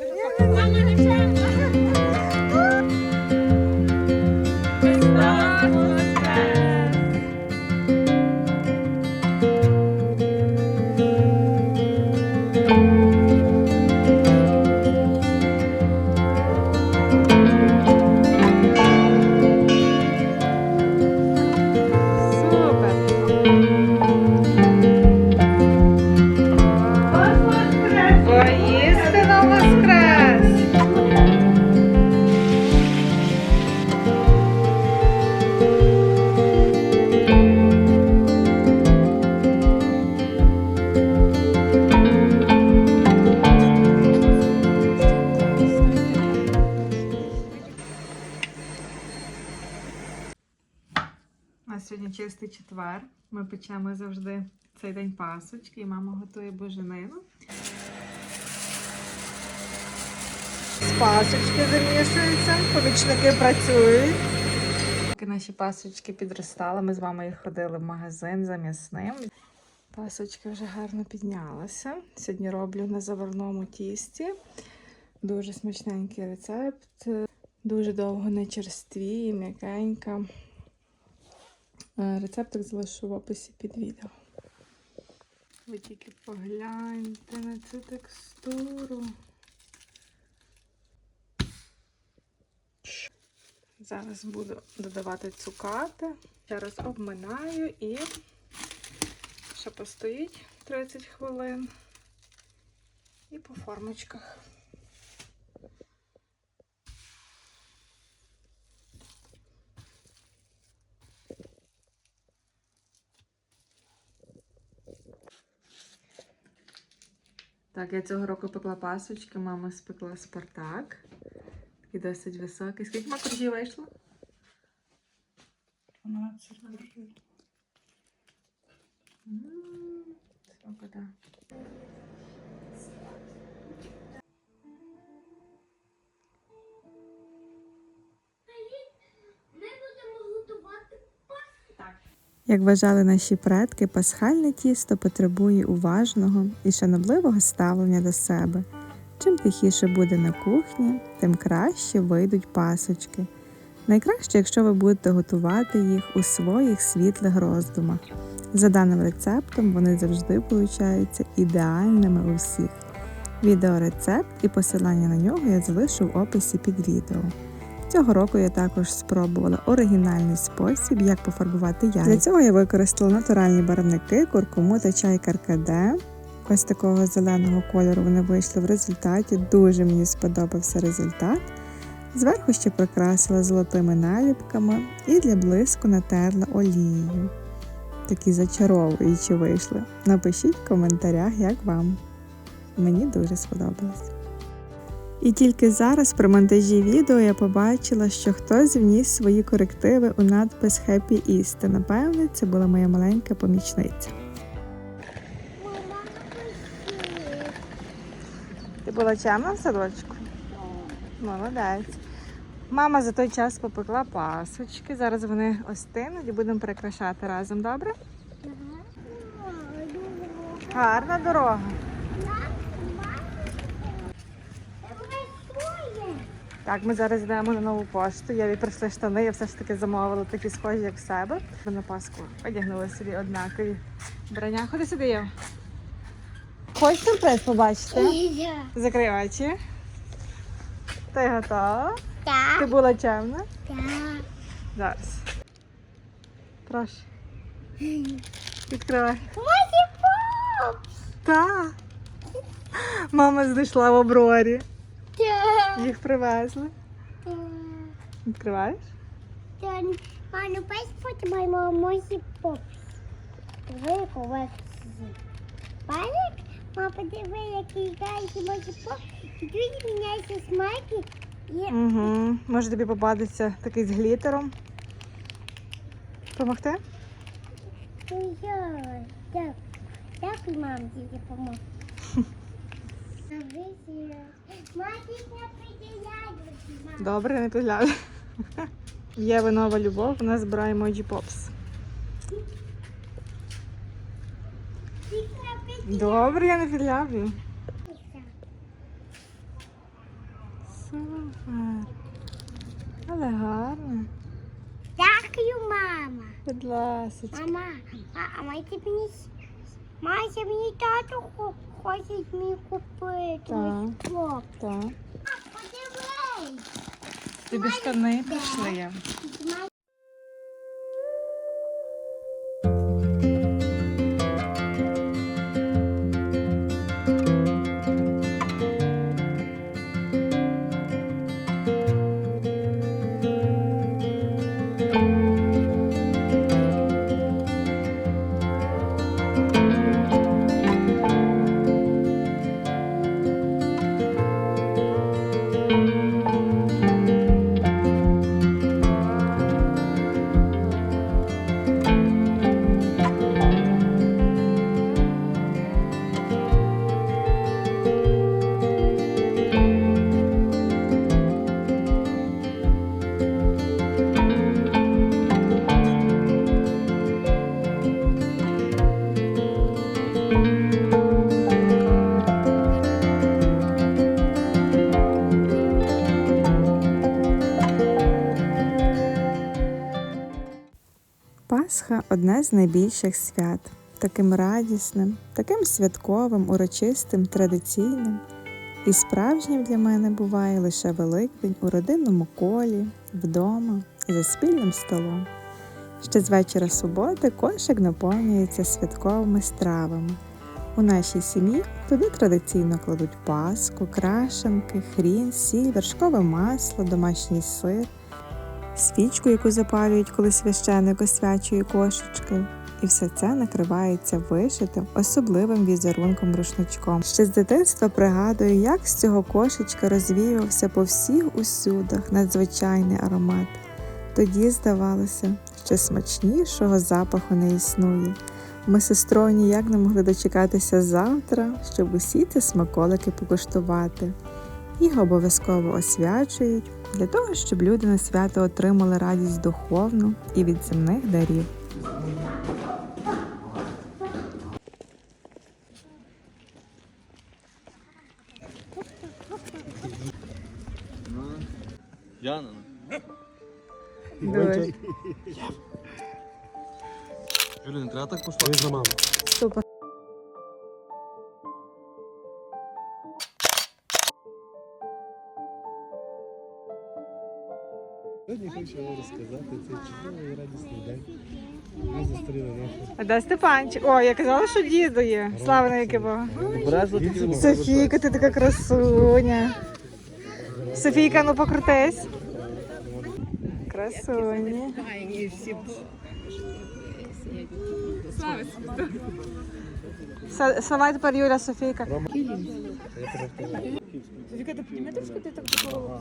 妈妈的事 чистий четвер. Ми печемо завжди цей день пасочки, і мама готує боженину. Пасочки замішуються, помічники працюють. Поки наші пасочки підростали, ми з вами ходили в магазин за м'ясним. Пасочки вже гарно піднялися. Сьогодні роблю на заварному тісті. Дуже смачненький рецепт. Дуже довго не черствіє, м'якенька. Е, Рецептик залишу в описі під відео. Ви тільки погляньте на цю текстуру. Зараз буду додавати цукати. Зараз обминаю і ще постоїть 30 хвилин. І по формочках. Так, я цього року пекла пасочки, мама спекла Спартак. Такий досить високий. Скільки макружів вийшло? 12 грошей. М, Смакота. Як вважали наші предки, пасхальне тісто потребує уважного і шанобливого ставлення до себе. Чим тихіше буде на кухні, тим краще вийдуть пасочки. Найкраще, якщо ви будете готувати їх у своїх світлих роздумах. За даним рецептом вони завжди получаються ідеальними у всіх. Відеорецепт і посилання на нього я залишу в описі під відео. Цього року я також спробувала оригінальний спосіб, як пофарбувати яйця. Для цього я використала натуральні барвники, куркуму та чай каркаде. Ось такого зеленого кольору вони вийшли в результаті. Дуже мені сподобався результат. Зверху ще прикрасила золотими наліпками і для блиску натерла олією. Такі зачаровуючі вийшли. Напишіть в коментарях, як вам. Мені дуже сподобалось. І тільки зараз при монтажі відео я побачила, що хтось вніс свої корективи у надпис Happy Easter. Напевне, це була моя маленька помічниця. Ти була чемна в садочку? Молодець. Мама за той час попекла пасочки. Зараз вони остинуть і будемо прикрашати разом, добре? Гарна дорога. Так, ми зараз йдемо на нову пошту. Я прийшли штани, я все ж таки замовила такі схожі, як в себе. На Пасху одягнула собі однакові брання. Ходи сюди, Єва. Хочеш сюрприз побачити? Закрий очі. Ти готова? Ти була чемна? так. Зараз. Прошу. Відкривай. Мої поп! Та. Мама знайшла в Аврорі. Їх привезли. Відкриваєш? Ману, пець потім мої поп. Диви, ковець. Палик? Мама, подиви, який гайки мої поп. Дві міняються смаки. Угу. Може тобі попадеться такий з глітером. Помогти? Дякую. Мам, тільки допомог. Добре, не підглядай. Є нова любов, вона збирає Emoji Pops. Добре, я не підгляблю. Супер. Але гарно. Дякую, мама. Будь ласка. Мама, а, а майте мені, майте мені тато хо- хоче мені купити. Так. ось. Так. Подивись. Тобі штани пішли. я. Май- одне з найбільших свят. Таким радісним, таким святковим, урочистим, традиційним. І справжнім для мене буває лише Великдень у родинному колі, вдома за спільним столом. Ще з вечора суботи кошик наповнюється святковими стравами. У нашій сім'ї туди традиційно кладуть паску, крашенки, хрін, сіль, вершкове масло, домашній сир, свічку, яку запалюють, коли священик освячує кошечки. І все це накривається вишитим, особливим візерунком рушничком. Ще з дитинства пригадую, як з цього кошечка розвіювався по всіх усюдах надзвичайний аромат. Тоді здавалося, що смачнішого запаху не існує. Ми з сестрою ніяк не могли дочекатися завтра, щоб усі ці смаколики покуштувати. Їх обов'язково освячують для того, щоб люди на свято отримали радість духовну і від земних дарів. Яна. Юлі, не треба так пошлати. Сьогодні хочу вам розказати цей чудовий радісний день. Ми зустріли нашу А де Степанчик? О, я казала, що діду є. Слава навіки Богу. Березла Софійка, ти така красуня. Софійка, ну покрутись. Красуня. Са- Сама тепер Юля Софійка. Софійка, ти підніметься, ти так допомогла?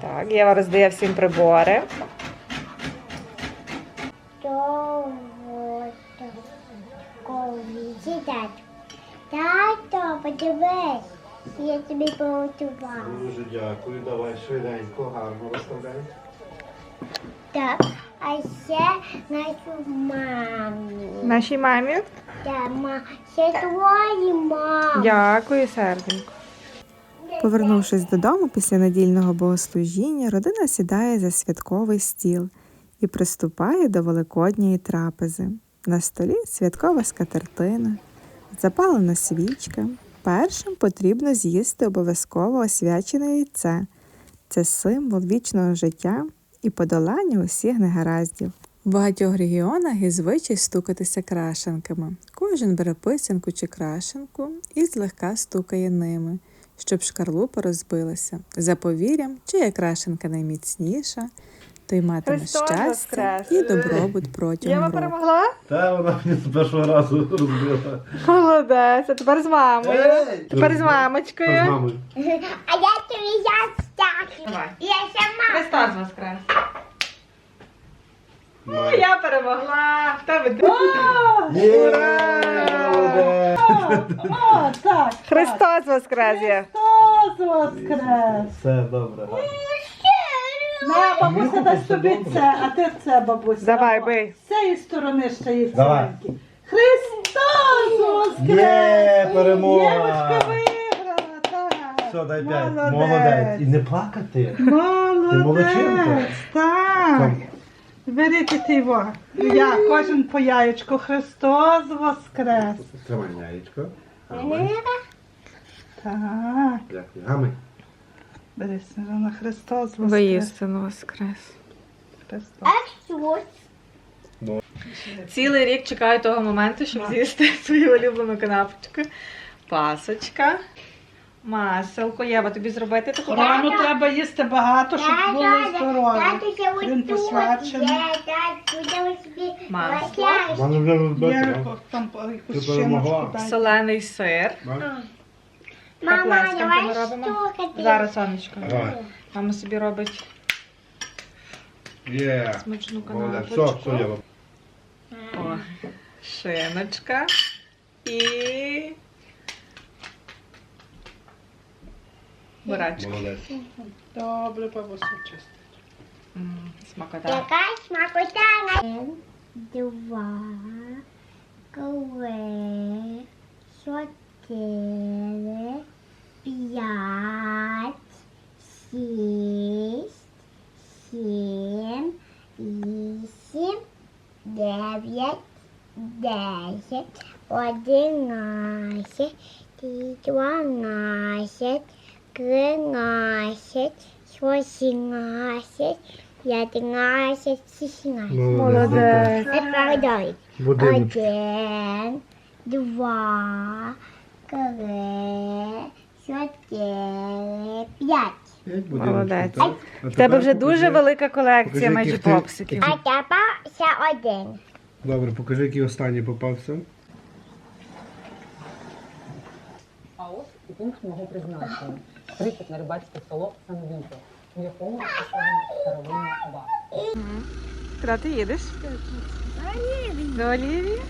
Так, Єва роздає всім прибори. Швиденько, гарно розставляй. Так, а ще нашу мамі. Нашій мамі. Та, ма, ще твої мами. Дякую, серденько. Повернувшись додому після недільного богослужіння, родина сідає за святковий стіл і приступає до великодньої трапези. На столі святкова скатертина, запалена свічка. Першим потрібно з'їсти обов'язково освячене яйце. Це символ вічного життя і подолання усіх негараздів. В багатьох регіонах є звичай стукатися крашенками. Кожен бере писанку чи крашенку і злегка стукає ними, щоб шкарлупа розбилася. За повір'ям, чия крашенка найміцніша, той матиме Христос щастя воскрес! і добробут протягом Єва року. перемогла? Та вона мені з першого разу розбила. Молодець, а тепер з мамою. Ей! Тепер з З мамочкою. мамою. А я тобі я. Давай. Я сама. Христос воскрес. Маю. Я перемогла. В тебе Є! О, так. Христос воскрес є. Христос воскрес! Все добре. На, бабуся дасть тобі це, а ти це, бабуся. Давай, бий. З цієї сторони ще є Давай. ціленькі. Христос воскрес! Є, перемога! Євочка так. Все, дай п'ять. Молодець. Молодець. І не плакати. Молодець, молодчинка. так. Там. Беріть ти його. Я, кожен по яєчку. Христос воскрес. Тримай яєчко. Так. Дякую. Гамай. Бери, Снежана, Христос воскрес. Воістину воскрес. Христос. Цілий рік чекаю того моменту, щоб з'їсти свою улюблену канапочку. Пасочка. Маселко. Єва, тобі зробити таку Рано треба їсти багато, щоб були здорові. Він посвячений. Масло. Мене вже розбито. Є там якусь Ти перемогла. шиночку дай. Солений сир. Мама, давай ми робимо. стукати. Зараз. Давай. Мама собі робить Є. смачну Молодець. Все, канапочку. Єва. О, шиночка і бурачка. Молодець. Добре, бабусю чисто. М, Смакота. Яка смакота? Два, три, чотири, п'ять, шість, сім, вісім, дев'ять, десять, одинадцять, дванадцять, тринадцять, шістнадцять, п'ятнадцять, шістнадцять. Молодець. Тепер. Будиночок. Один, два, три, чотири, п'ять. Молодець. В тебе вже дуже велика колекція покажи, яких ти- попсиків. А тепер ще один. Добре, покажи, який останній попався. А ось пункт мого призначення. Прихід на рибацьке село Санвіто, у якому поставлено старовинні хабари. Куди ти їдеш? До Олівії.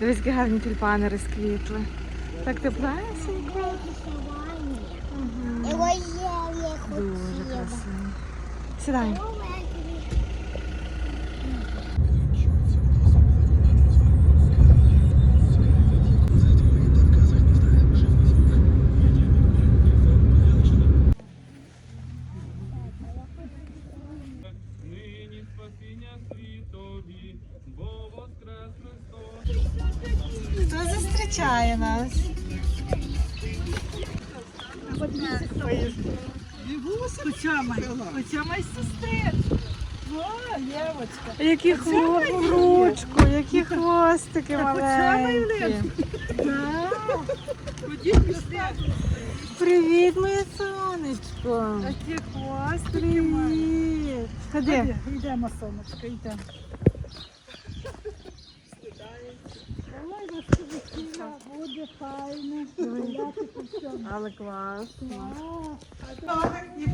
Дивись, які гарні тюльпани розквітли. Так теплесенько. Я Дуже красиво. Сідай. Євочка. Які хвостики, ручку, які хвостики маленькі. Привіт, моє сонечко. Такі хвостики. Привіт. Ходи. Йдемо, сонечко, йдемо. Буде всьому. Але класно. А, так і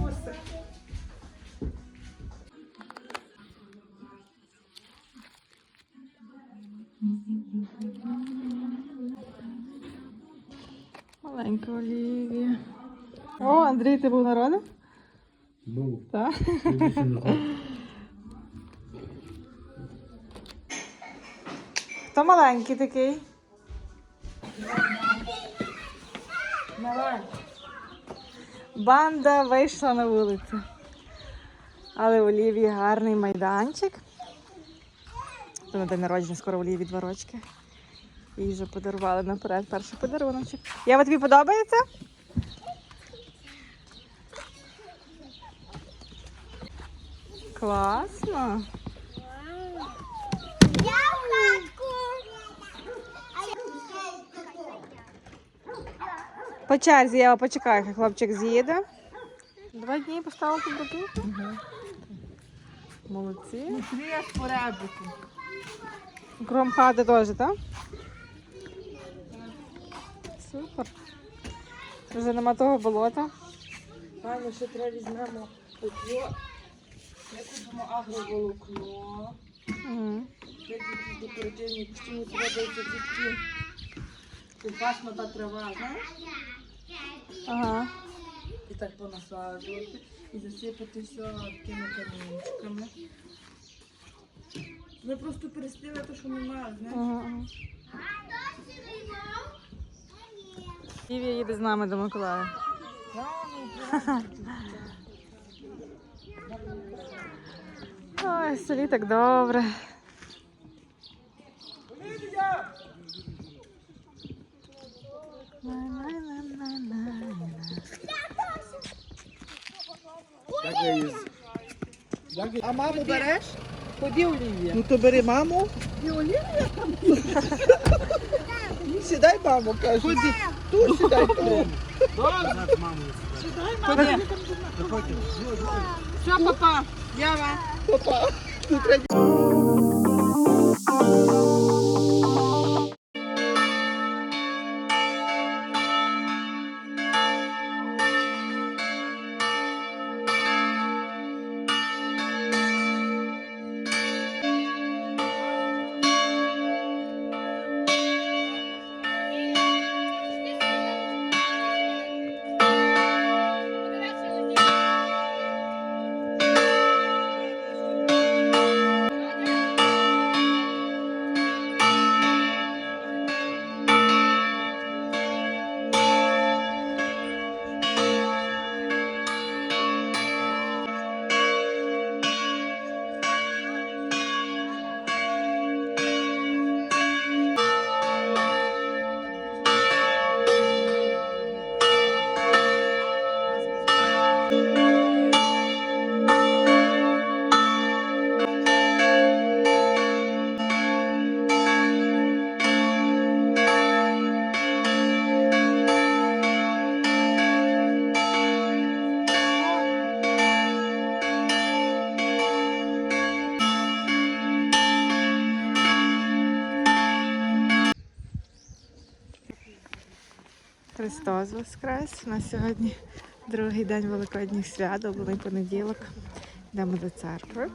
Маленька Олівія. О, Андрій, ти був народом? Ну, Так. Хто маленький такий? Банда вийшла на вулицю. Але у Олівії гарний майданчик. На день народження скоро у Олівії два рочки. Їй вже подарували наперед перший подаруночок. Єва, тобі подобається? Класно. Я в хатку. По черзі я почекаю, хай хлопчик з'їде. Два дні поставила під бутилку? Молодці. Кром хати теж, так? Супер. Вже нема того болота. Пані, ще треба візьмемо тепло. Ми купимо агроволокно. Угу. Якісь декоративні костюми подобаються дітки. Компасна та трава, знаєш? Ага. І так понасаджувати. І засипати все такими камінчиками. Ми просто перестили те, що немає, знаєш? Ага. Івія їде з нами до Миколая. Ой, в селі так добре. А маму береш? Ході Олівія. Ну то бери маму. І Олівія там. Сідай, мамо, каже. Ходи. Тут сідай, тут. мамо. Все, папа. я вам. Папа. Тут Христос Воскрес. У нас сьогодні другий день Великодніх свят, облений понеділок. Йдемо до церкви.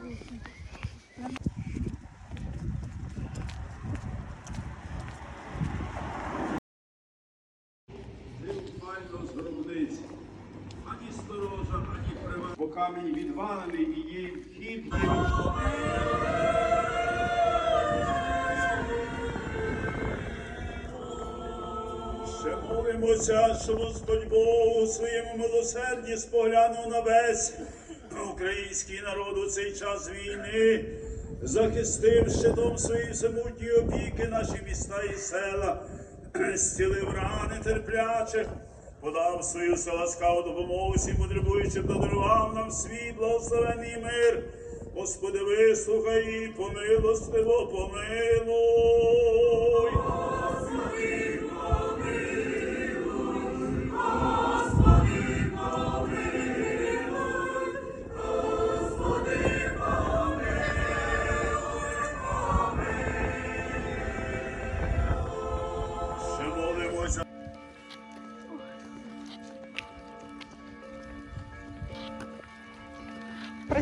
Ще молимося, що Господь Бог у своєму милосерді споглянув на весь український народ у цей час війни, захистив щитом своєї всемутньої опіки наші міста і села, зцілив рани терплячих, подав свою ласкаву допомогу всім потребуючим та дарував нам свій благословений мир. Господи, вислухай і помилостиво помилуй.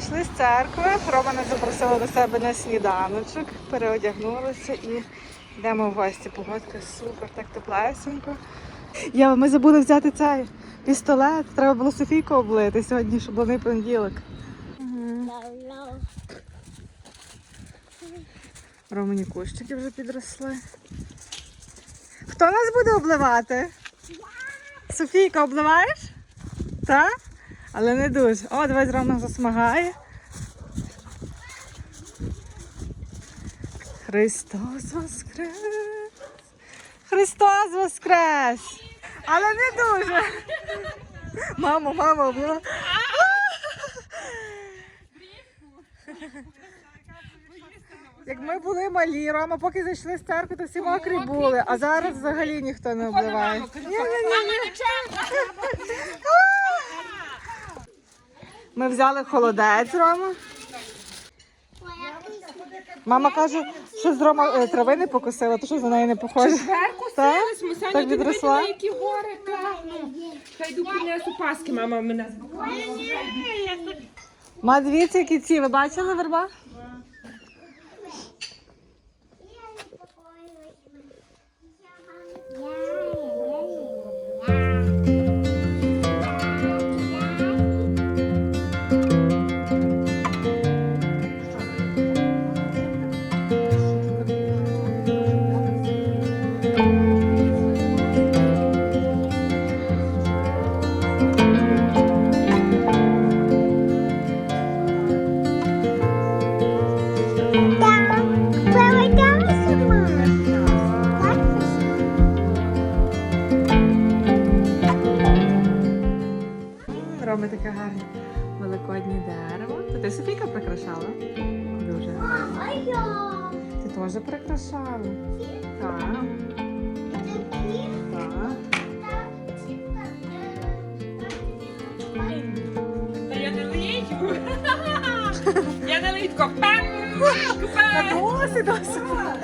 Прийшли з церкви, Романа запросила до себе на сніданочок, переодягнулися і йдемо в гості. Погодка супер, так теплесенько. Я, ми забули взяти цей пістолет. Треба було Софійку облити сьогодні, щоб був понеділок. Романі кущики вже підросли. Хто нас буде обливати? Софійка, обливаєш? Так? Але не дуже. О, давай Рома засмагає. Христос Воскрес! Христос Воскрес! Але не дуже. Мамо, мамо, обла. Як ми були малі, Рома, поки зайшли з церкви, то всі мокрі були, а зараз взагалі ніхто не обливає. Ми взяли холодець, Рома. Мама каже, що з Рома е, трави не покосила, то що за неї не похоже. Верку Так? сились, ми Так ти відросла? які гори, так, ну. Хай йду принесу паски, мама мене збила. Ма, дивіться, які ці, ви бачили верба? Прикрашала? Дуже гарно. Ти теж прикрашала? Так. Так. Та я не лию. Я не лию, тако пам, Та досі. та сильно.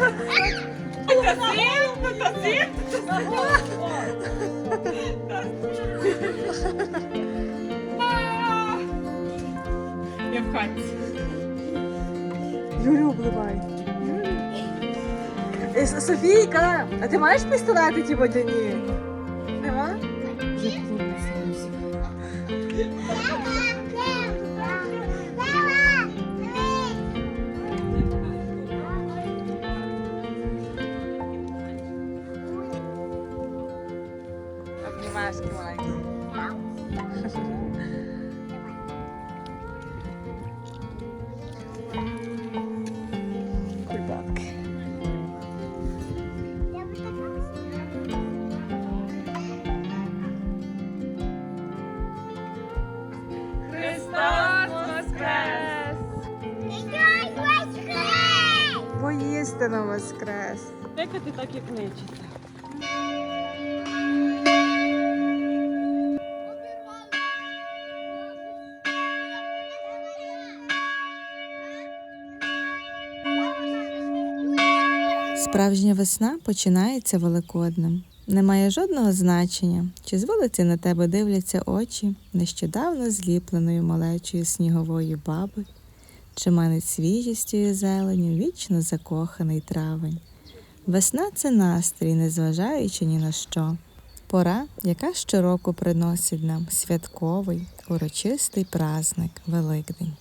Я в хаті. Юлю обливай. Е, Софійка, а ти маєш пістолети ті водяні? Так як нечиста. Справжня весна починається великоднем. Немає жодного значення, чи з вулиці на тебе дивляться очі нещодавно зліпленої малечої снігової баби, чи манить свіжістю і зеленю вічно закоханий травень. Весна це настрій, незважаючи ні на що. Пора, яка щороку приносить нам святковий, урочистий праздник Великдень.